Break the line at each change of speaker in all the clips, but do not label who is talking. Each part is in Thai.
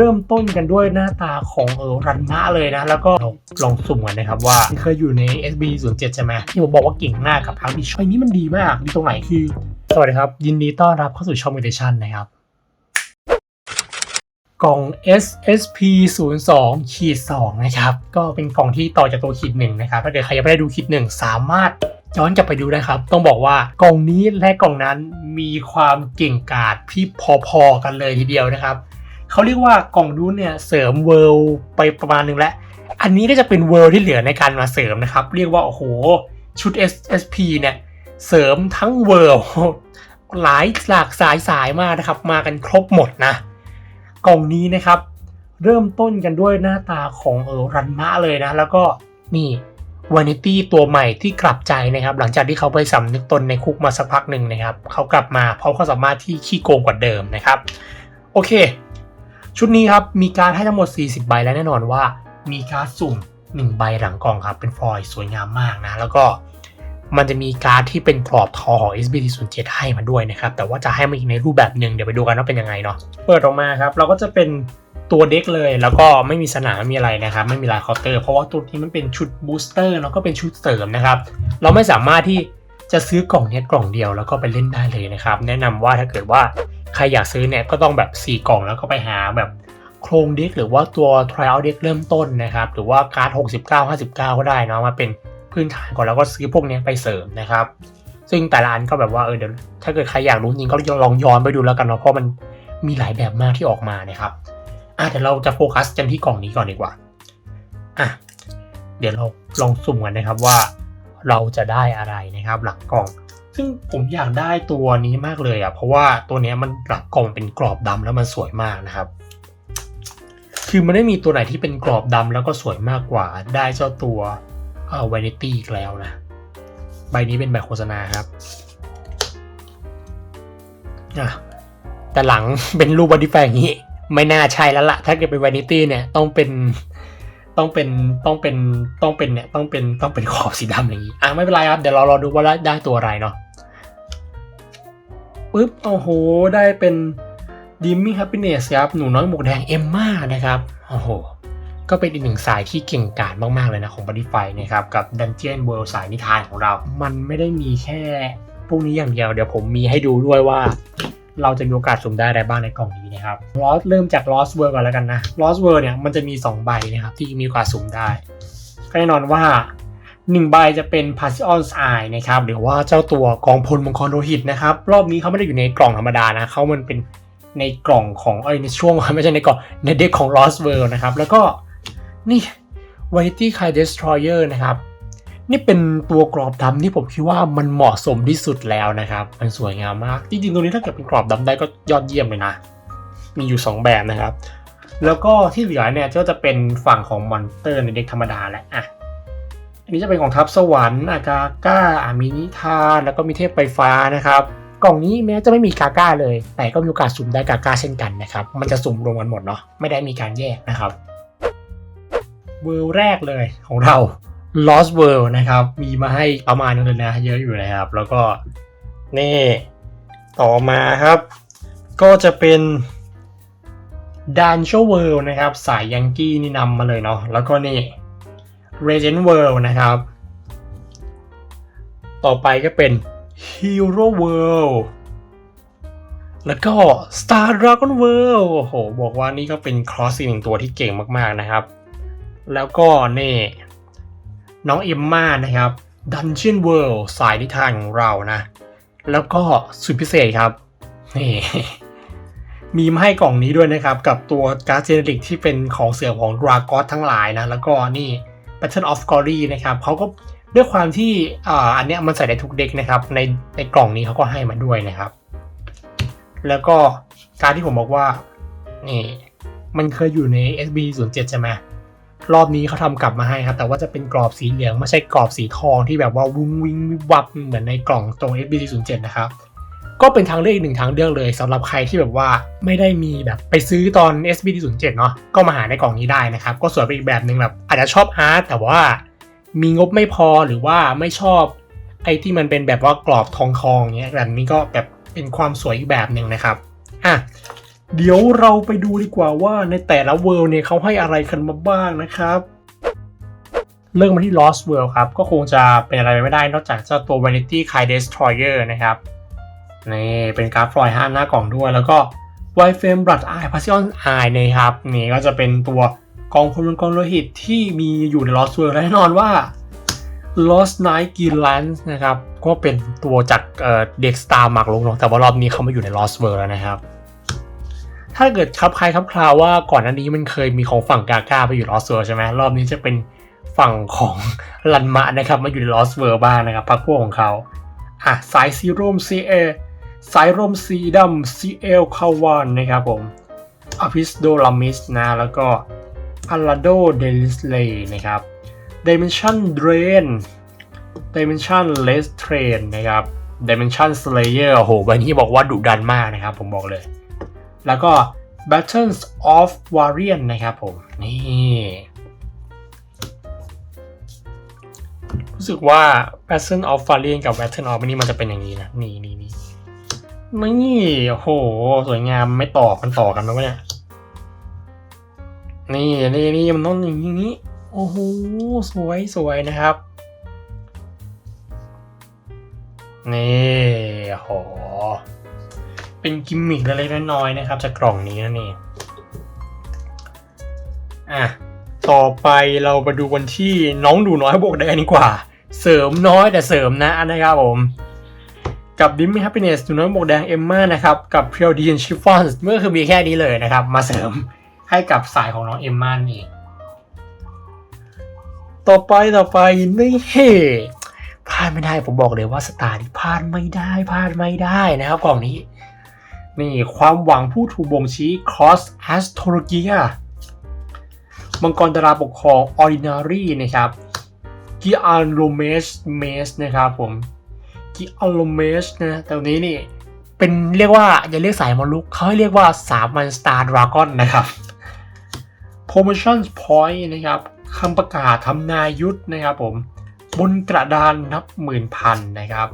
เริ่มต้นกันด้วยหน้าตาของเออรันมะเลยนะ แล้วก็ลองสุ่มกันนะครับว่าเคยอยู่ใน SB 0 7ใช่ไหมที่ผมบอกว่าเก่งมากกับทั้งที่ช่อยนี้มันดีมากดีตรงไหนคือ สวัสดีครับ ยินดีต้อนรับเข้าสู่ช่อง Meditation นะครับกล่อง SSP 0 2ขีด2นะครับ ก็เป็นกล่องที่ต่อจากตัวขีดหนึ่งนะครับ ถ้าเกิดใครยังไม่ได้ดูขีดหนึ่งสามารถย้อนกลับไปดูนะครับ ต้องบอกว่ากล่องนี้และกล่องนั้นมีความเก่งกาจที่พอๆกันเลยทีเดียวนะครับ เขาเรียกว่ากล่องนู้นเนี่ยเสริมเวิลไปประมาณนึงแล้ว อันนี้ก็จะเป็นเวิลที่เหลือในการมาเสริมนะครับ เรียกว่าโอ้โหชุด SSP เนี่ยเสริมทั้งเวิลหลายหลากสายสายมากนะครับ มากันครบหมดนะ กล่องนี้นะครับ เริ่มต้นกันด้วยหน้าตาของเออรันมะเลยนะ แล้วก็นี่วานิตี้ตัวใหม่ที่กลับใจนะครับ หลังจากที่เขาไปสำนึกตนในคุกมาสักพักหนึ่งนะครับ เขากลับมาเพราะเขามสามารถที่ขี้โกงกว่าเดิมนะครับ โอเค ชุดนี้ครับมีการให้ทั้งหมด 40 ใบและแน่นอนว่า มีการ์ดสุ่ม 1 ใบหลังกล่องครับเป็นฟอยล์สวยงามมากนะ แล้วก็มันจะมีการ์ดที่เป็นกรอบทอของ SBT 0 7ให้มาด้วยนะครับ แต่ว่าจะให้มาอีกในรูปแบบหนึ่งเดี๋ยวไปดูกันว่าเป็นยังไงเนาะเปิดออกมาครับ เราก็จะเป็นตัวเด็กเลยแล้วก็ไม่มีสนามไม่มีอะไรนะครับ ไม่มีลายเคาน์เตอร์ เพราะว่าตัวนี้มันเป็นชุดบูสเตอร์แล้วก็เป็นชุดเสริมนะครับ เราไม่สามารถที่จะซื้อกล่องเนี้ยกล่องเดียวแล้วก็ไปเล่นได้เลยนะครับ แนะนำว่าถ้าเกิดว่า ครอยากซื้อเนี่ยก็ต้องแบบ 4 กล่องแล้วก็ไปหาแบบโครงเด็กหรือว่าตัว trial เด็กเริ่มต้นนะครับ หรือว่าการ์ด 69 59 ก็ได้นะมาเป็นพื้นฐานก่อนแล้วก็ซื้อพวกนี้ไปเสริมนะครับ ซึ่งแต่ละอันก็แบบว่าเออเดี๋ยวถ้าเกิดใครอยากรู้จริงก็ลองย้อนไปดูแล้วกันเนาะเพราะมันมีหลายแบบมากที่ออกมานะครับอะเดี๋ยวเราจะโฟกัสกันที่กล่องนี้ก่อนดีกว่าอะเดี๋ยวเราลองสุ่มกันนะครับว่าเราจะได้อะไรนะครับหลังกล่อง ซึ่งผมอยากได้ตัวนี้มากเลยอะ เพราะว่าตัวนี้มันหลังกล่องเป็นกรอบดำแล้วมันสวยมากนะครับ คือมันไม่มีตัวไหนที่เป็นกรอบดำแล้วก็สวยมากกว่า ได้เจ้าตัวเอ่อ vanity อีกแล้วนะ ใบนี้เป็นใบโฆษณาครับอะแต่หลังเป็นรูปบอดี้แฟอย่างนี้ ไม่น่าใช่แล้วละ่ะ ถ้าเกิดเป็น vanity เนี่ยต้องเป็นต้องเป็นต้องเป็นต้องเป็นเนี่ยต้องเป็นต้องเป็นขอบสีดำอย่างนี้อะไม่เป็นไรครับ เดี๋ยวเรารอดูว่าได้ตัวอะไรเนาะ ปึ๊บโอ้โห ได้เป็น Dimmy Happiness ครับ หนูน้อยหมวกแดงเอมม่านะครับโอ้โห ก็เป็นอีกหนึ่งสายที่เก่งกาจมากๆเลยนะของ b o d y f y นะครับ กับ Dungeon World สายนิทานของเรา มันไม่ได้มีแค่พวกนี้อย่างเดียว เดี๋ยวผมมีให้ดูด้วยว่า เราจะมีโอกาสสุ่มได้อะไรบ้างในกล่องนี้นะครับ Lost เริ่มจาก Lost World ก่อนแล้วกันนะ Lost World เนี่ยมันจะมี 2 ใบนะครับที่มีโอกาสสุ่มได้ก็แน่นอนว่า 1ใบจะเป็น p a s s i o n s Eye นะครับหรือว่าเจ้าตัวกองพลมังกรโลหิตนะครับ รอบนี้เขาไม่ได้อยู่ในกล่องธรรมดานะเขามันเป็นในกล่องของเอ้ยในช่วงไม่ใช่ในกล่องในเด็กของ Lost World นะครับ แล้วก็นี่ Vanity Kai Destroyer นะครับ นี่เป็นตัวกรอบดำที่ผมคิดว่ามันเหมาะสมที่สุดแล้วนะครับ มันสวยงามมากจริงๆตัวนี้ถ้าเกิดเป็นกรอบดำได้ก็ยอดเยี่ยมเลยนะ มีอยู่ 2 แบบนะครับ แล้วก็ที่เหลือเนี่ยก็จะเป็นฝั่งของมอนเตอร์ในเด็กธรรมดาแหละอะ อันนี้จะเป็นของทัพสวรรค์อากาก้าอามินิทานแล้วก็มีเทพไฟฟ้านะครับ กล่องนี้แม้จะไม่มีกาก้าเลย แต่ก็มีโอกาสสุ่มได้กาก้าเช่นกันนะครับ มันจะสุ่มรวมกันหมดเนาะไม่ได้มีการแยกนะครับเวิลด์แรกเลยของเรา Lost World นะครับ มีมาให้ประมาณนึงเลยนะ เยอะอยู่นะครับ แล้วก็นี่ ต่อมาครับ ก็จะเป็น d a n c h o World นะครับ สายยังกี้นี่นำมาเลยเนาะแล้วก็นี่ Regent World นะครับ ต่อไปก็เป็น Hero World แล้วก็ Star Dragon World โอ้โห บอกว่านี่ก็เป็นครอสอีกหนึ่งตัวที่เก่งมากๆนะครับ แล้วก็นี่ น้องเอมม่านะครับ Dungeon World สายนิทานของเรานะ แล้วก็สุดพิเศษครับ นี่ มีมาให้กล่องนี้ด้วยนะครับ กับตัวการ์ดเจเนริกที่เป็นของเสือของดราก้อนทั้งหลายนะ แล้วก็นี่ Battle of Glory นะครับเขาก็ด้วยความที่อันเนี้ยมันใส่ได้ทุกเด็กนะครับ ในในกล่องนี้เขาก็ให้มาด้วยนะครับ แล้วก็การที่ผมบอกว่านี่มันเคยอยู่ใน SB 0 7ใช่ไหมรอบนี้เขาทำกลับมาให้ครับ แต่ว่าจะเป็นกรอบสีเหลืองไม่ใช่กรอบสีทองที่แบบว่าวุ้งวิงวิบวับเหมือนในกล่องตรง SB 0 7นะครับ ก็เป็นทางเลือกอีกหนึ่งทางเลือกเลยสำหรับใครที่แบบว่าไม่ได้มีแบบไปซื้อตอน SBD 0 7เนาะก็มาหาในกล่องนี้ได้นะครับ ก็สวยไปอีกแบบหนึ่งแบบอาจจะชอบอาร์ตแต่ว่ามีงบไม่พอหรือว่าไม่ชอบไอ้ที่มันเป็นแบบว่ากรอบทองทองเงี้ยแบบนี้ก็แบบเป็นความสวยอีกแบบหนึ่งนะครับอะเดี๋ยวเราไปดูดีกว่าว่าในแต่ละเวิลด์เนี่ยเขาให้อะไรกันมาบ้างนะครับเริ่มมาที่ Lost World ครับ ก็คงจะเป็นอะไรไปไม่ได้นอกจากเจ้าตัว Vanity Kai Destroyer นะครับ นี่เป็นการ์ดฟลอย5หน้ากล่องด้วย แล้วก็ White Flame Blood Eye Passion Eye นะครับ นี่ก็จะเป็นตัวกองพลกองโลหิตที่มีอยู่ใน Lost World และแน่นอนว่า Lost Night g i l l a n s นะครับ ก็เป็นตัวจากเด็กสตาร์มักลงเนาะแต่ว่ารอบนี้เขามาอยู่ใน Lost World แล้วนะครับ ถ้าเกิดครับใครครับคราวว่าก่อนหน้านี้มันเคยมีของฝั่งกาก้าไปอยู่ Lost World ใช่ไหมรอบนี้จะเป็นฝั่งของลันมะนะครับมาอยู่ใน Lost World บ้างนะครับพักพวกของเขาอะสายซีร่มซีเอ สายร่มสีดำซีเอลคาวานนะครับผมอพิสโดลามิสนะ แล้วก็อาราโดเดลิสเลนะครับ Dimension Drain Dimension Less Train นะครับ Dimension Slayer โอ้โหใบนี้บอกว่าดุดันมากนะครับ ผมบอกเลย แล้วก็ Battles of Varian นะครับผม นี่ รู้สึกว่า Battle of Varian กับ Battle of นี่มันจะเป็นอย่างนี้นะ นี่นี่นี่ นี่โอ้โห สวยงามไม่ต่อมันต่อกันไหมวะเนี่ย นี่นี่นี่มันต้องอย่างนี้ โอ้โห สวยสวยนะครับ นี่โห เป็นกิมมิคเล็กๆน้อยๆนะครับ จากกล่องนี้นั่นเองอะ ต่อไปเราไปดูวันที่น้องดูน้อยบวกแดงดีกว่า เสริมน้อยแต่เสริมนะนะครับผม กับดิมมี่แฮปปี้เนสดูน้อยบวกแดงเอมมานะครับ กับเพียวดีนชิฟฟอนเมื่อคือมีแค่นี้เลยนะครับ มาเสริมให้กับสายของน้องเอมมานี่ต่อไปต่อไปนี่เฮพลาดไม่ได้ผมบอกเลยว่าสตาร์นี่พลาดไม่ได้พลาดไม่ได้นะครับกล่องนี้ นี่ความหวังผู้ถูกบ่งชี้ Cross Astrologia มังกรดาราปกครอง Ordinary นะครับกิอาโ o เมสเมสนะครับผม กิอาโ o เมสนะแต่วันนี้นี่เป็นเรียกว่าอย่าเรียกสายมาลุกเขาให้เรียกว่าสามัญสตาร์ดราก้อนนะครับ Promotion Point นะครับคำประกาศทำนายยุทธนะครับผม บนกระดานนับหมื่นพันนะครับ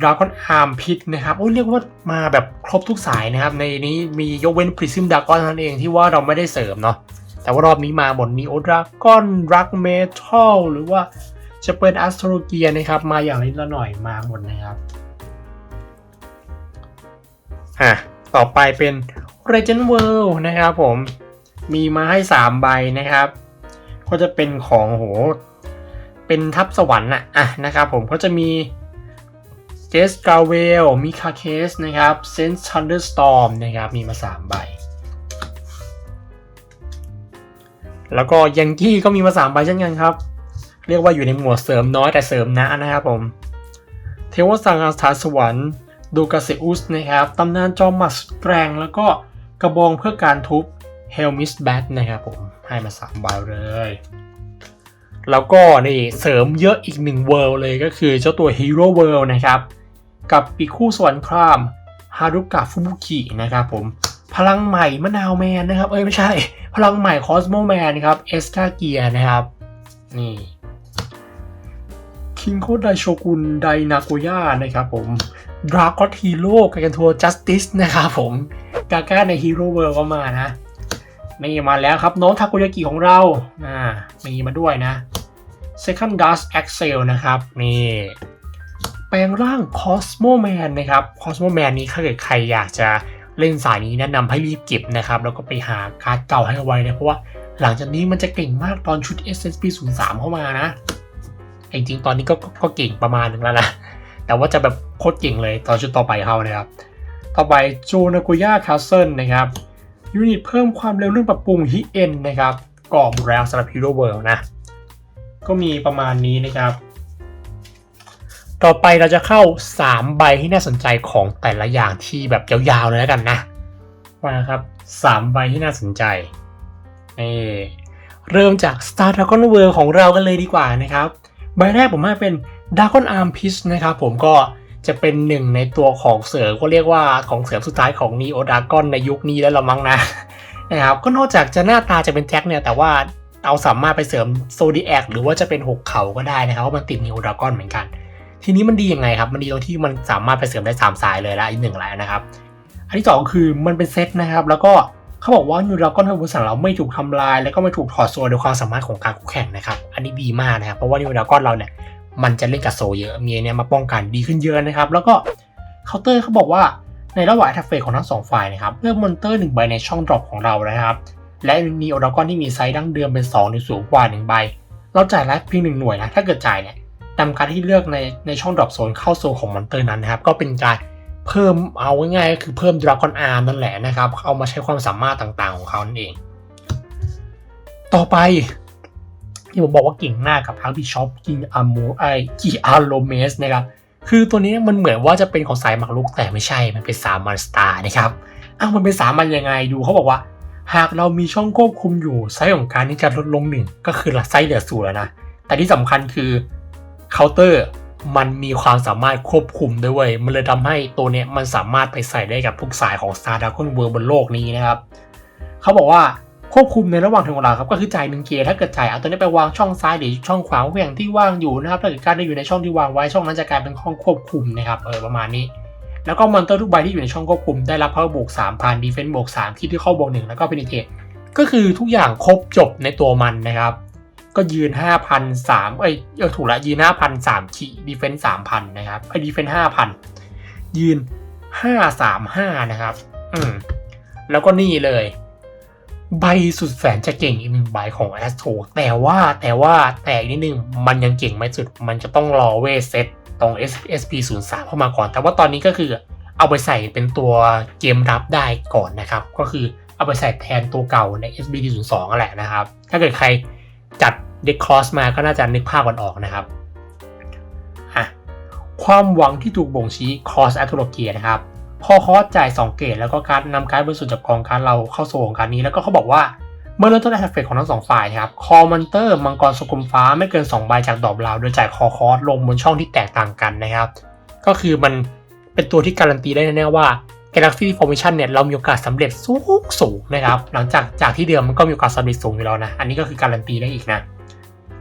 ดราก้อนอาร์มพิษนะครับโอ้ยเรียกว่ามาแบบครบทุกสายนะครับ ในนี้มียกเว้นพริซึมดราก้อนนั่นเองที่ว่าเราไม่ได้เสริมเนาะแต่ว่ารอบนี้มาหมดมีโอดราก้อนรักเมทัลหรือว่า จะเป็นแอสโทรเกียนะครับ มาอย่างนิดละหน่อยมาหมดนะครับ อะ ต่อไปเป็น Legend World นะครับผม มีมาให้ 3 ใบนะครับ ก็จะเป็นของโห เป็นทับสวรรค์อะอะนะครับผมก็จะมีเจสกาเวลมิคาเคสนะครับเซนส์ทันเดอร์สตอร์มนะครับ มีมา 3 ใบแล้วก็ยังกี้ก็มีมา3ใบเช่นกันครับ เรียกว่าอยู่ในหมวดเสริมน้อยแต่เสริมนะนะครับผม เทวสังอาสาสวรรค์ดูกาเซอุสนะครับตำนานจอมหมัดสุดแกร่งแล้วก็กระบองเพื่อการทุบเฮลมิสแบทนะครับผม ให้มา3ใบเลย แล้วก็นี่เสริมเยอะอีกหนึ่งเวิลด์เลยก็คือเจ้าตัว Hero World นะครับ กับปีกคู่สวรรค์ครามฮารุกะฟุบุกินะครับผม พลังใหม่มะนาวแมนนะครับ เอ้ย ไม่ใช่ พลังใหม่คอสโมแมนครับ เอสกาเกียนะครับ นี่ คิงโคไดโชกุนไดนาโกย่านะครับผมดราก้อนฮีโร่กับกันทัวร์จัสติสนะครับผมกาก้าในฮีโร่เวิลด์ก็มานะนี่มาแล้วครับน้องทาโกยากิของเราอ่ามีมาด้วยนะ Second Dust Axel นะครับ นี่ แปลงร่าง Cosmo Man นะครับ Cosmo Man นี้ถ้าเกิดใครอยากจะเล่นสายนี้แนะนำให้รีบเก็บนะครับ แล้วก็ไปหาการ์ดเก่าให้ไว้นะเพราะว่าหลังจากนี้มันจะเก่งมากตอนชุด SSP 0 3เข้ามานะ จริงๆตอนนี้ก็ก็เก่งประมาณนึงแล้วนะ แต่ว่าจะแบบโคตรเก่งเลยตอนชุดต่อไปเข้านะครับ ต่อไปโจนากุย่าคาสเซิลนะครับยูนิตเพิ่มความเร็วเรื่องปรับปรุงฮิเอ็นนะครับกรอบแล้วสำหรับ Hero World นะ ก็มีประมาณนี้นะครับ ต่อไปเราจะเข้า 3 ใบที่น่าสนใจของแต่ละอย่างที่แบบยาวๆเลยแล้วกันนะมาครับ 3 ใบที่น่าสนใจนี่เริ่มจาก Star Dragon World ของเรากันเลยดีกว่านะครับ ใบแรกผมว่าเป็น Dragon Arm p i s นะครับผมก็จะเป็นหนึ่งในตัวของเสริมก็เรียกว่าของเสริมสุดท้ายของ Neo Dragon ในยุคนี้แล้วละมั้งนะนะครับก็นอกจากจะหน้าตาจะเป็นแจ็คเนี่ยแต่ว่าเอาสามารถไปเสริมโซดีแอคหรือว่าจะเป็นหกเขาก็ได้นะครับเพราะมันติด Neo Dragon เหมือนกัน ทีนี้มันดียังไงครับ มันดีตรงที่มันสามารถไปเสริมได้ 3 สายเลยล้วอีกหนึ่งแล้วนะครับออันที่สองคือมันเป็นเซตนะครับ แล้วก็ เขาบอกว่ายูดราก้อนของบริษัทเราไม่ถูกทำลาย แล้วก็ไม่ถูกถอดโซ่โดยความสามารถของการคู่แข่งนะครับ อันนี้ดีมากนะครับ เพราะว่ายูดราก้อนเราเนี่ยมันจะเล่นกับโซเยอะมีเนี่ยมาป้องกันดีขึ้นเยอะนะครับ แล้วก็เคาน์เตอร์เขาบอกว่าในระหว่างแอตเฟกของทั้งสองฝ่ายนะครับเลือกมอนเตอร์หนึ่งใบในช่องดรอปของเรานะครับและมีโอดากอนที่มีไซส์ดั้งเดิมเป็น2หรือสูงกว่า1ใบ เราจ่ายไลฟ์เพียงหนึ่งหน่วยนะ ถ้าเกิดจ่ายเนี่ยนำการที่เลือกในในช่องดรอปโซนเข้าโซนของมอนเตอร์นั้นนะครับ ก็เป็นการ เพิ่มเอาง่ายๆก็คือเพิ่มดราก้อนอาร์มนั่นแหละนะครับ เอามาใช้ความสามารถต่างๆของเขานั่นเอง ต่อไปที่ผมบอกว่าเก่งมากกับอาร์บิชอปกิงอาร์โมไอกีอาร์โลเมสนะครับคือตัวนี้มันเหมือนว่าจะเป็นของสายหมากรุกแต่ไม่ใช่มันเป็นสามัญสตาร์นะครับอ้าวมันเป็นสามัญยังไงดูเขาบอกว่า หากเรามีช่องควบคุมอยู่ไซส์ของการนี้จะลดลงหนึ่งก็คือไซส์เหลือศูนย์แล้วนะแต่ที่สำคัญคือเคาน์เตอร์ มันมีความสามารถควบคุมด้วยเวยมันเลยทำให้ตัวเนี้ยมันสามารถไปใส่ได้กับทุกสายของ Star Dragon World บนโลกนี้นะครับ เขาบอกว่าควบคุมในระหว่างถึงเวลาครับก็คือจ่ายหนึ่งเกียร์ถ้าเกิดจ่ายเอาตัวนี้ไปวางช่องซ้ายหรือช่องขวาเหวี่ยงที่ว่างอยู่นะครับถ้าเกิดการได้อยู่ในช่องที่วางไว้ช่องนั้นจะกลายเป็นห้องควบคุมนะครับเออประมาณนี้ แล้วก็มอนเตอร์ทุกใบที่อยู่ในช่องควบคุมได้รับ power บวก3,000 defense บวก3คิดที่เข้าบวก1แล้วก็ penetration ก็คือทุกอย่างครบจบในตัวมันนะครับ ก็ยืน 5,003เอ้ยเออถูกละยืน 5,003ขีดีเฟนส์3,000 นะครับไอ้ดีเฟนส์5,000 ยืน 535 นะครับ อืม แล้วก็นี่เลย ใบสุดแสนจะเก่งอีกหนึ่งใบของ a s t r o แต่ว่าแต่ว่าแต่อีกนิดนึง มันยังเก่งไม่สุด มันจะต้องรอเวเซตตรง SP 0 3 เข้ามาก่อน แต่ว่าตอนนี้ก็คือเอาไปใส่เป็นตัวเกมรับได้ก่อนนะครับ ก็คือเอาไปใส่แทนตัวเก่าใน SBT 0 2นั่นแหละนะครับ ถ้าเกิดใครจัด เด็กคอสมาก็น่าจะนึกภาพกันออกนะครับอะความหวังที่ถูกบ่งชี้คอสแอตโลเกียนะครับพอคอสจ่าย 2 เกตแล้วก็การนำการบริสุทธิ์จากกองการเราเข้าโซของการนี้ แล้วก็เขาบอกว่าเมื่อเริ่มต้นแอตเฟกของทั้งสองฝ่ายนะครับคอมอนเตอร์มังกรสกุมฟ้าไม่เกิน2ใบจากดอกเราโดยจ่ายคอคอสลงบนช่องที่แตกต่างกันนะครับ ก็คือมันเป็นตัวที่การันตีได้แน่ๆว่า Galaxy Formation เนี่ยเรามีโอกาสสำเร็จสูงสูงนะครับ หลังจากจากที่เดิมมันก็มีโอกาสสำเร็จสูงอยู่แล้วนะ อันนี้ก็คือการันตีได้อีกนะ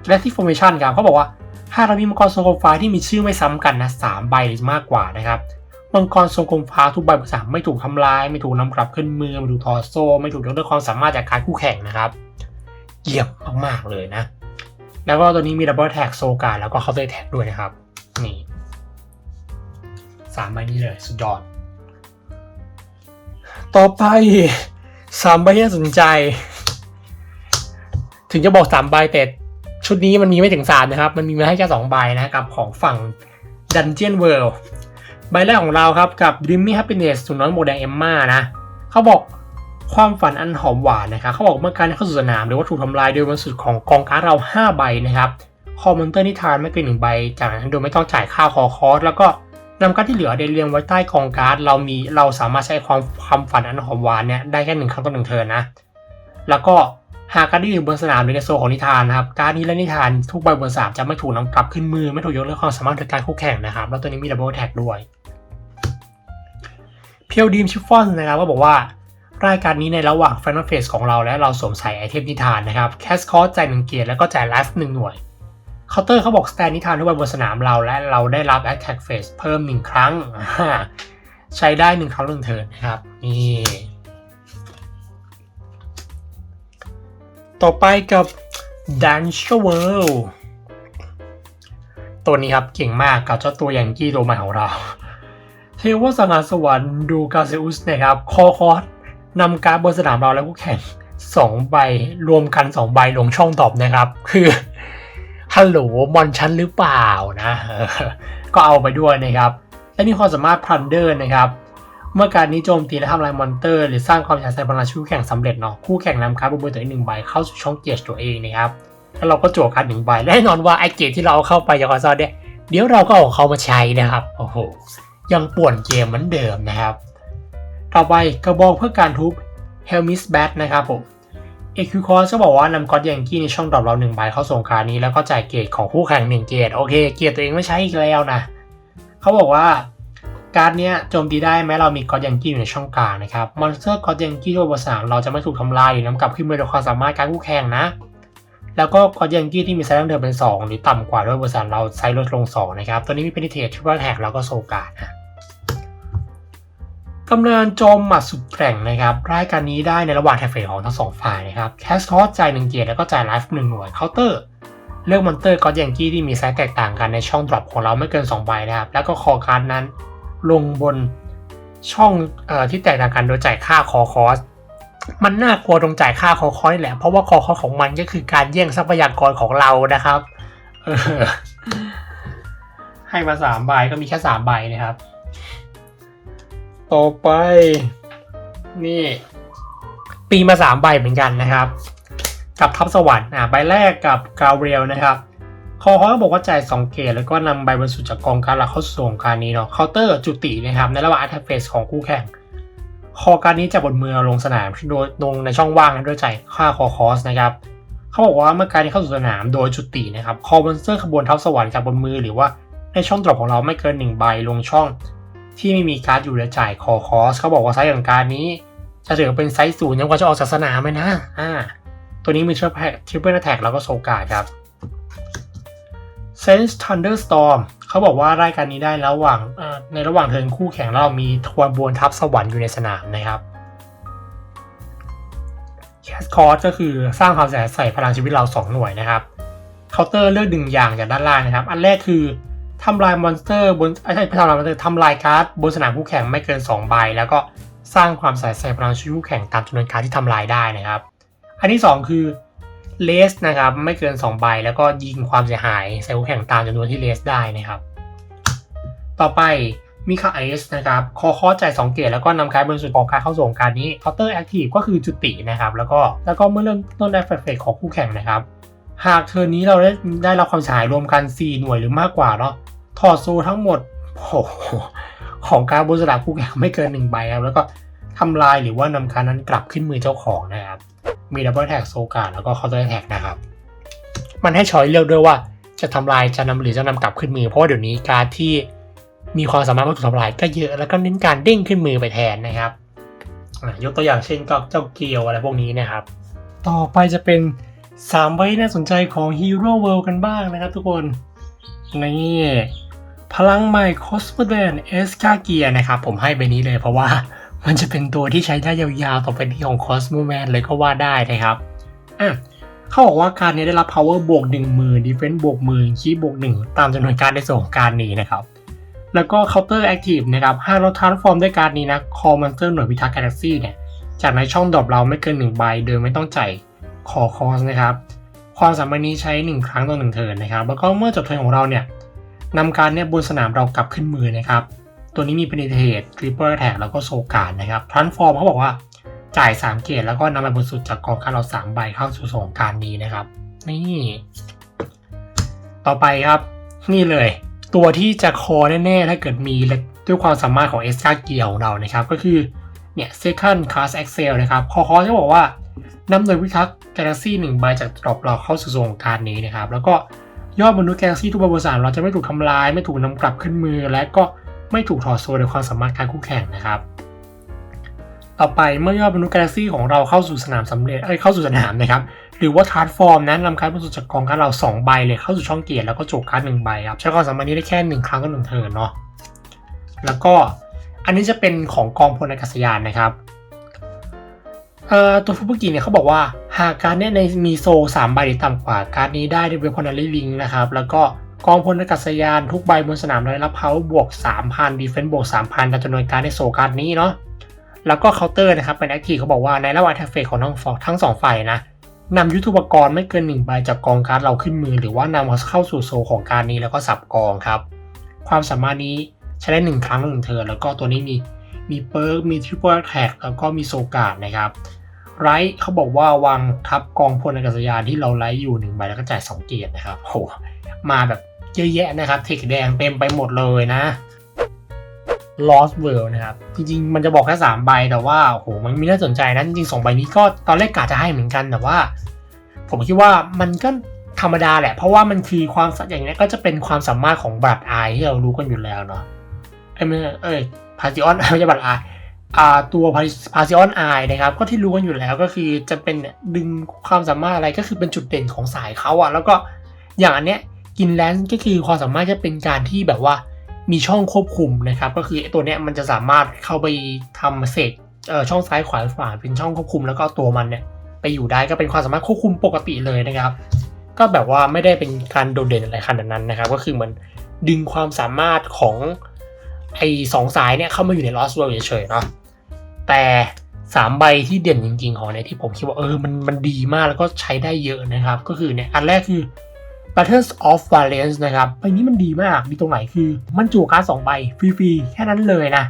Galaxy Formation ครับเขาบอกว่าหากเรามีมังกรทรงกลมฟ้าที่มีชื่อไม่ซ้ำกันนะสามใบหรือมากกว่านะครับมังกรทรงกลมฟ้าทุกใบบนสามไม่ถูกทำลาย ไม่ถูกนำกลับขึ้นมือไม่ถูกถอโซไม่ถูกยกเลิกความสามารถจากการคู่แข่งนะครับเยี่ยมมากๆเลยนะ แล้วก็ตัวนี้มีดับเบิลแท็กโซการแล้วก็เคาน์เตอร์แท็กด้วยนะครับ นี่สามใบนี้เลยสุดยอด ต่อไปสามใบที่น่าสนใจ ถึงจะบอกสามใบแต่ ชุดนี้มันมีไม่ถึงสามนะครับ มันมีมาให้แค่สองใบนะกับของฝั่ง Dungeon World ใบแรกของเราครับกับ Dreamy Happiness สุนัขโมเดลเอมมานะเขาบอกความฝันอันหอมหวานนะครับเขาบอกเมื่อการเข้าสู่สนามหรือว่าถูกทำลายโดยบนสุดของกองการ์ดเรา 5 ใบนะครับคอมมอนเตอร์นิทานไม่เกินหนึ่งใบ จากนั้นโดยไม่ต้องจ่ายค่าคอคอสแล้วก็นำการ์ดที่เหลือเดเรียงไว้ใต้กองการ์ดเรามีเราสามารถใช้ความความฝันอันหอมหวานเนี่ยได้แค่หนึ่งครั้งต่อหนึ่งเทิร์นนะแล้วก็ หากการ์ดที่อยู่บนสนามหรือในโซนของนิทานนะครับการ์ดนี้และนิทานทุกใบบนสนามจะไม่ถูกนำกลับขึ้นมือไม่ถูกยกเลิกความสามารถในการคู่แข่งนะครับ แล้วตัวนี้มีดับเบิลแท็กด้วย เพียวดีมชิฟฟอนนะครับก็บอกว่ารายการนี้ในระหว่าง Final Phase ของเราและเราสวมใส่ไอเทมนิทานนะครับแคสคอสจ่ายหนึ่งเกียร์แล้วก็จ่ายไลฟ์หนึ่งหน่วยเคาน์เตอร์เขาบอกสแตนนิทานทุกใบบนสนามเราและเราได้รับ Attack Phase เพิ่มหนึ่งครั้ง ใช้ได้หนึ่งครั้งหนึ่งเทิร์นนะครับนี่ ต่อไปกับ Dance World ตัวนี้ครับเก่งมากกับเจ้าตัวอย่างกี้ตัวใหม่ของเรา เทวสงาสวรรค์ดูกาเซอุสนะครับ คอคอสนำการดบนสนามเราและคู่แข่ง2ใบรวมกัน2ใบลงช่องตอบนะครับ คือฮัลโหลมอนชั้นหรือเปล่านะ ก็เอาไปด้วยนะครับ และมีความสามารถพันเดอร์นะครับ เมื่อการนี้โจมตีและทำลายมอนเตอร์หรือสร้างความฉาดใส่พลังชู่แข่งสำเร็จเนาะคู่แข่งนำการ์ดบนมือตัวเองหนึ่งใบเข้าสู่ช่องเกียร์ตัวเองนะครับแล้วเราก็จั่วการ์ดหนึ่งใบแน่นอนว่าไอเกตที่เราเอาเข้าไปจากคอนโซลเนี่ยเดี๋ยวเราก็เอาเขามาใช้นะครับโอ้โหยังป่วนเกมเหมือนเดิมนะครับ ต่อไปกระบอกเพื่อการทุบ Helmis Bat นะครับผมเอคิวคอสก็บอกว่านำก็อดยังกี้ในช่องดรอปเราหนึ่งใบเข้าส่งการนี้ แล้วก็จ่ายเกรดของคู่แข่งหนึ่งเกรดโอเค เกรดตัวเองไม่ใช้อีกแล้วนะเขาบอกว่า การ์ดเนี้ยโจมตีได้แม้เรามีก็อดยังกี้อยู่ในช่องกลางนะครับมอนสเตอร์ก็อดยังกี้ตัวบนสามเราจะไม่ถูกทำลายหรือนำกลับขึ้นมาโดยความสามารถการคู่แข่งนะ แล้วก็ก็อดยังกี้ที่มีไซส์ดังเดิมเป็น 2 หรือต่ำกว่าด้วยบนสามเราไซส์ลดลง 2 นะครับ ตัวนี้มีเพนิเทตทริปเปิลแท็กแล้วก็โซการ์ดนะกตำนานจมหมัดสุดแกร่งนะครับรายการนี้ได้ในระหว่างแทฟเฟของทั้งสองฝ่ายนะครับแคสทอสจ่ายหนึ่งเกียร์แล้วก็จ่ายไลฟ์หนึ่งหน่วยเคาน์เตอร์เลือกมอนเตอร์ก็อดยังกี้ที่มีไซส์แตกต่างกันในช่องดรอปของเราไม่เกิน2ใบนะครับแล้วก็คอการ์ดนั้น ลงบนช่องอที่แตกต่างกันโดยจ่ายค่าคอคอสมันน่ากลัวตรงจ่ายค่าคอคอสแหละ เพราะว่าคอคอสของมันก็คือการแย่งทรัพยากรของเรานะครับให้มาสามใบก็มีแค่สามใบนะครับ ต่อไป นี่ ปีมาสามใบเหมือนกันนะครับ กับทัพสวรรค์อ่าใบแรกกับกาเรียลนะครับ คอเขาบอกว่าจ่าย2เกตแล้วก็นำใบบรรสุจากกองการหลักเข้าสู่ของการนี้เนาะเคาน์เตอร์จุตินะครับในระหว่างอัตเฟสของคู่แข่งคอการนี้จะบนมือลงสนามโดยลงในช่องว่างนั้นด้วยจ่ายค่าคอคอสนะครับเขาบอกว่าเมื่อการนี้เข้าสู่สนามโดยจุตินะครับคอมอนสเตอร์ขบวนเทัพสวรรค์จากบนมือหรือว่าในช่องดรอปของเราไม่เกิน1ใบลงช่อง ที่ไม่มีการ์ดอยู่และจ่ายคอคอสเขาบอกว่าไซส์ของการนี้ จะถือเป็นไซส์ศูนย์ยังกว่าจะออกจากสนามไหมนะอ่าตัวนี้มีทริปเปิลทริปเปิลแท็กแล้วก็โซกาครับ Sense Thunderstorm เขาบอกว่ารายการนี้ได้ระหว่างในระหว่างเทินคู่แข่งเรามีทวนบวนทับสวรรค์อยู่ในสนามนะครับ Cat c o r d ก็คือสร้างความเสียหายใส่พลังชีวิตเรา 2 หน่วยนะครับเคาน์เตอร์เลือกดึงอย่างจากด้านล่างนะครับ อันแรกคือทำลายมอนสเตอร์บนไม่ใช่ทำลายมอนสเตอร์ทำลายการ์ดบนสนามคู่แข่งไม่เกิน 2 ใบ แล้วก็สร้างความเสียหายใส่พลังชีวิตคู่แข่งตามจำนวนการ์ดที่ทำลายได้นะครับ อันที่ 2 คือ เลสนะครับไม่เกิน2ใบแล้วก็ยิงความเสียหายใส่คู่แข่งตามจำนวนที่เลสได้นะครับ ต่อไปมีค่าไอเอสนะครับคอคอจ่าย2เกตแล้วก็นำการบริสุทธิ์ของการเข้าส่งการนี้เคาน์เตอร์แอคทีฟก็คือจุตินะครับ แล้วก็แล้วก็เมื่อเริ่มต้นได้เฟกของคู่แข่งนะครับ หากเทอร์นี้เราได้ได้รับความเสียหายรวมกัน 4 หน่วยหรือมากกว่าเนาะถอดโซทั้งหมดโหของการบนสลากคู่แข่งไม่เกิน1ใบครับแล้วก็ทำลายหรือว่านำการนั้นกลับขึ้นมือเจ้าของนะครับ มีดับเบิลแท็กโซกาแล้วก็คาน์เตอร์แท็กนะครับ มันให้ช้อยเลือกด้วยว่าจะทำลายจะนำหรือจะนำกลับขึ้นมือ เพราะว่าเดี๋ยวนี้การที่มีความสามารถมาถูกทำลายก็เยอะแล้วก็เน้นการเด้งขึ้นมือไปแทนนะครับยกตัวอย่างเช่นก็เจ้าเกียวอะไรพวกนี้นะครับ ต่อไปจะเป็น3ใบน่าสนใจของ Hero World กันบ้างนะครับทุกคนนี่พลังใหม่คอสโมเดนเอสกาเกียนะครับ ผมให้ใบนี้เลยเพราะว่า มันจะเป็นตัวที่ใช้ได้ยาวๆ ต่อไปที่ของ Cosmo Man เลยก็ว่าได้นะครับ อะเขาบอกว่าการนี้ได้รับ power บวก1มือ defense บวกมือคีบวก 1 ตามจำนวนการในส่วนของการนี้นะครับ แล้วก็ counter active นะครับหากเรา transform ด้วยการนี้นะ call monster หน่วยพิทักษ์ galaxy เนี่ยจากในช่องดรอปเราไม่เกิน1ใบโดยไม่ต้องจ่าย call cost นะครับ ความสามารถนี้ใช้ 1 ครั้งต่อ1เทิร์นนะครับ แล้วก็เมื่อจบเทิร์นของเราเนี่ยนำการเนี่ยบนสนามเรากลับขึ้นมือนะครับ ตัวนี้มี penetrate triple attack แล้วก็โซการนะครับ transform เขาบอกว่าจ่าย 3 เกตแล้วก็นำไปบนสุดจากกองการเรา 3 ใบเข้าสู่สงการนี้นะครับ นี่ ต่อไปครับ นี่เลย ตัวที่จะคอแน่ๆ ถ้าเกิดมีด้วยความสามารถของเอสกาเกียของเรานะครับ ก็คือ เนี่ย second class excel นะครับคอคอจะบอกว่านำโดยพิทักษ์ galaxy 1ใบจากดรอปเราเข้าสู่สงการนี้นะครับ แล้วก็ยอดมนุษย์ galaxy ทุกบบนสนาเราจะไม่ถูกทำลาย ไม่ถูกนำกลับขึ้นมือและก็ ไม่ถูกถอดโซ่โดยความสามารถการคู่แข่งนะครับ ต่อไปเมื่อยอดมนุษย์กาแล็กซี่ของเราเข้าสู่สนามสำเร็จเอ้ยเข้าสู่สนามนะครับ หรือว่าทาร์ฟอร์มนั้นนำการบรรจุจากกองการเรา 2 ใบเลยเข้าสู่ช่องเกียร์แล้วก็โจกการ์ดหนึ่งใบครับใช้ความสามารถนี้ได้แค่ 1 ครั้งก็หนึ่งเทิร์นเนาะแล้วก็อันนี้จะเป็นของกองพลอากาศยานนะครับเอ่อตัวฟุบุกิเนี่ยเขาบอกว่าหากการ์ดเนี่ยในมีโซ3ใบหรือต่ำกว่าการ์ดนี้ได้ด้วยพอนารีลิงนะครับ แล้วก็ กองพลอากาศยานทุกใบบนสนามได้รับเพาบวก 3,000 ดีเฟนซ์บวก 3,000ตามจำนวนการในโซการ์ดนี้เนาะแล้วก็เคาน์เตอร์นะครับเป็นแอคทีฟเขาบอกว่าในระหว่างแท็กเฟสของทั้งฟทั้งสองฝ่ายนะนำยุทธุปกรณ์ไม่เกิน1ใบจากกองการ์ดเราขึ้นมือ หรือว่านำเข้าสู่โซของการนี้แล้วก็สับกองครับ ความสามารถนี้ใช้ได้1ครั้งหนึ่งเทิร์นแล้วก็ตัวนี้มีมีเปิร์กมีทริปเปิลแท็กแล้วก็มีโซการ์ดนะครับไรเขาบอกว่าวางทับกองพลอากาศยานที่เราไลท์อยู่หนึ่งใบแล้วก็จ่าย2เกียรตินะครับโหมาแบบ เยอะแยะนะครับเทคแดงเต็มไปหมดเลยนะ Lost World นะครับ จริงๆ มันจะบอกแค่ 3 ใบแต่ว่าโอ้โหมันมีน่าสนใจนะจริงๆ 2 ใบนี้ก็ตอนแรกกะจะให้เหมือนกันแต่ว่า ผมคิดว่ามันก็ธรรมดาแหละ เพราะว่ามันคือความอย่างนี้ก็จะเป็นความสามารถของบัตรไอที่เรารู้กันอยู่แล้วเนาะเอ้ยเอ้ยพาซิออนไม่ใช่บัตรไออ่าตัวพาซิออนไอนะครับ ก็ที่รู้กันอยู่แล้วก็คือจะเป็นดึงความสามารถอะไรก็คือเป็นจุดเด่นของสายเขาอะแล้วก็อย่างอันเนี้ย กินแลนส์ก็คือความสามารถจะเป็นการที่แบบว่ามีช่องควบคุมนะครับ ก็คือตัวเนี้ยมันจะสามารถเข้าไปทำเศษเอ่อช่องซ้ายขวาขวาเป็นช่องควบคุมแล้วก็ตัวมันเนี่ยไปอยู่ได้ก็เป็นความสามารถควบคุมปกติเลยนะครับ ก็แบบว่าไม่ได้เป็นการโดดเด่นอะไรขนาดนั้นนะครับ ก็คือเหมือนดึงความสามารถของไอ้สองสายเนี่ยเข้ามาอยู่ใน Lost World เฉยๆเนาะแต่สามใบที่เด่นจริงๆ ของเนี่ยที่ผมคิดว่าเออมันมันดีมากแล้วก็ใช้ได้เยอะนะครับ ก็คือเนี่ยอันแรกคือ Battles of Valence นะครับใบนี้มันดีมากดีตรงไหนคือ มันจั่วการ์ดสองใบ ฟรีๆ แค่นั้นเลยนะ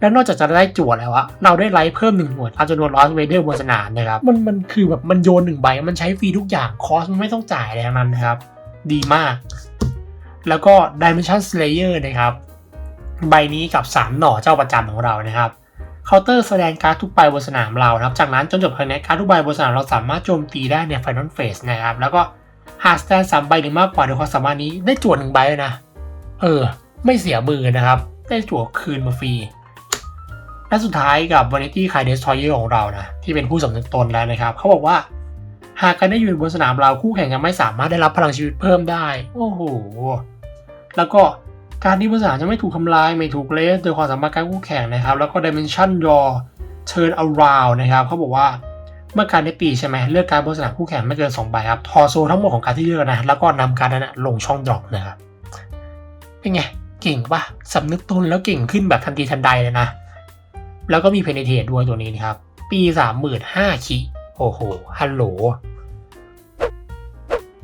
แล้วนอกจากจะได้จั่วแล้วอะเราได้ไลท์เพิ่มหนึ่งหน่วยตามจำนวนลอสเวเดอร์บนสนามนะครับ มันมันคือแบบมันโยนหนึ่งใบ มันใช้ฟรีทุกอย่าง คอสมันไม่ต้องจ่ายอะไรทั้งนั้นนะครับ ดีมาก แล้วก็ Dimension Slayer นะครับ ใบนี้กับ 3 หน่อเจ้าประจำของเรานะครับเคาน์เตอร์แสดงการ์ดทุกใบบนสนามเรานะครับ จากนั้นจนจบเทิร์นนการ์ดทุกใบบนสนามเราสามารถโจมตีได้ใน Final Phase นะครับ แล้วก็ หากสแตนสามใบหรือมากกว่าโดยความสามารถนี้ได้จั่วหนึ่งใบเลยนะ เออ ไม่เสียมือนะครับ ได้จั่วคืนมาฟรี และสุดท้ายกับ Vanity Kai Destroyer ของเรานะ ที่เป็นผู้สำนึกตนแล้วนะครับ เขาบอกว่า หากการได้อยู่บนสนามเราคู่แข่งยังไม่สามารถได้รับพลังชีวิตเพิ่มได้ โอ้โห แล้วก็การที่บนสนามจะไม่ถูกทำลายไม่ถูกเลสโดยความสามารถการคู่แข่งนะครับ แล้วก็ Dimension Draw Turn Around นะครับเขาบอกว่า เมื่อการได้ตีใช่ไหมเลือกการบนสนามคู่แข่งไม่เกิน2ใบครับทอโซทั้งหมดของการที่เลือกนะ แล้วก็นำการนั้นลงช่องดรอปนะครับเป็นไงเก่งปะสำนึกตนแล้วเก่งขึ้นแบบทันทีทันใดเลยนะ แล้วก็มีเพนเทตด้วยตัวนี้นะครับ ปีสามหมื่นห้าคิโอ้โหฮัลโหล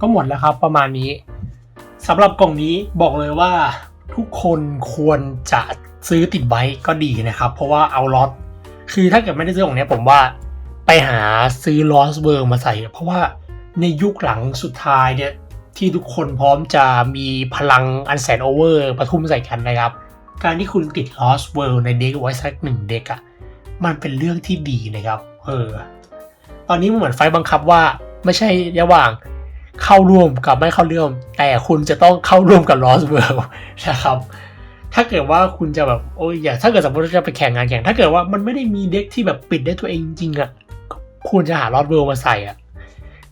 ก็หมดแล้วครับประมาณนี้สำหรับกล่องนี้บอกเลยว่าทุกคนควรจะซื้อติดไว้ก็ดีนะครับ เพราะว่าเอาล็อตคือถ้าเกิดไม่ได้ซื้อของเนี้ยผมว่า ไปหาซื้อลอสเวิร์มาใส่ เพราะว่าในยุคหลังสุดท้ายเนี่ยที่ทุกคนพร้อมจะมีพลังอันแสนโอเวอร์ประทุมใส่กันนะครับ การที่คุณติด Lost World ในเด็กไว้สักหนึ่งเด็กอะ่ะมันเป็นเรื่องที่ดีนะครับเออตอนนี้มันเหมือนไฟบังคับว่าไม่ใช่ระหว่างเข้าร่วมกับไม่เข้าร่วม แต่คุณจะต้องเข้าร่วมกับ Lost World นะครับ ถ้าเกิดว่าคุณจะแบบโอ้ยอย่าถ้าเกิดสมมติว่าจะไปแข่งงานแข่ง ถ้าเกิดว่ามันไม่ได้มีเด็กที่แบบปิดได้ตัวเองจริงอะ่ะ ควรจะหา Lost World มาใส่อะ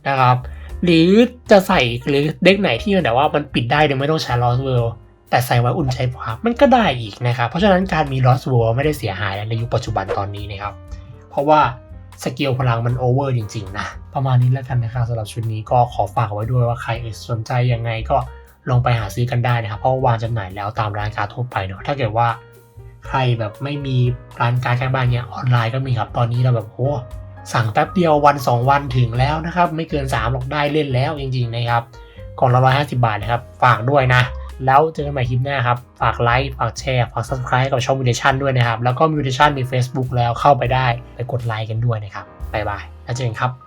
นะครับ หรือจะใส่หรือเด็กไหนที่มันแต่ว่ามันปิดได้โดยไม่ต้องใช้ Lost World แต่ใส่ไว้อุ่นใจกว่ามันก็ได้อีกนะครับ เพราะฉะนั้นการมี Lost World ไม่ได้เสียหายในยุคปัจจุบันตอนนี้นะครับ เพราะว่าสกิลพลังมันโอเวอร์จริงๆนะ ประมาณนี้แล้วกันนะครับสำหรับชุดนี้ก็ขอฝากไว้ด้วยว่าใครสนใจยังไงก็ลองไปหาซื้อกันได้นะครับ เพราะว่าวางจำหน่ายแล้วตามร้านค้าทั่วไปเนาะถ้าเกิดว่าใครแบบไม่มีร้านค้าใกล้บ้านเนี่ยออนไลน์ก็มีครับตอนนี้เราแบบโอ้ สั่งแป๊บเดียววัน 2 วันถึงแล้วนะครับ ไม่เกิน3หรอกได้เล่นแล้วจริงๆนะครับกล่องละร้อยห้าสิบาทนะครับ ฝากด้วยนะ แล้วเจอกันใหม่คลิปหน้าครับ ฝากไลค์ฝากแชร์ฝาก subscribe กับช่องมิวเทชันด้วยนะครับ แล้วก็มิวเทชันมี Facebook แล้วเข้าไปได้ไปกดไลค์กันด้วยนะครับบ๊ายบายแล้วเจอกันครับ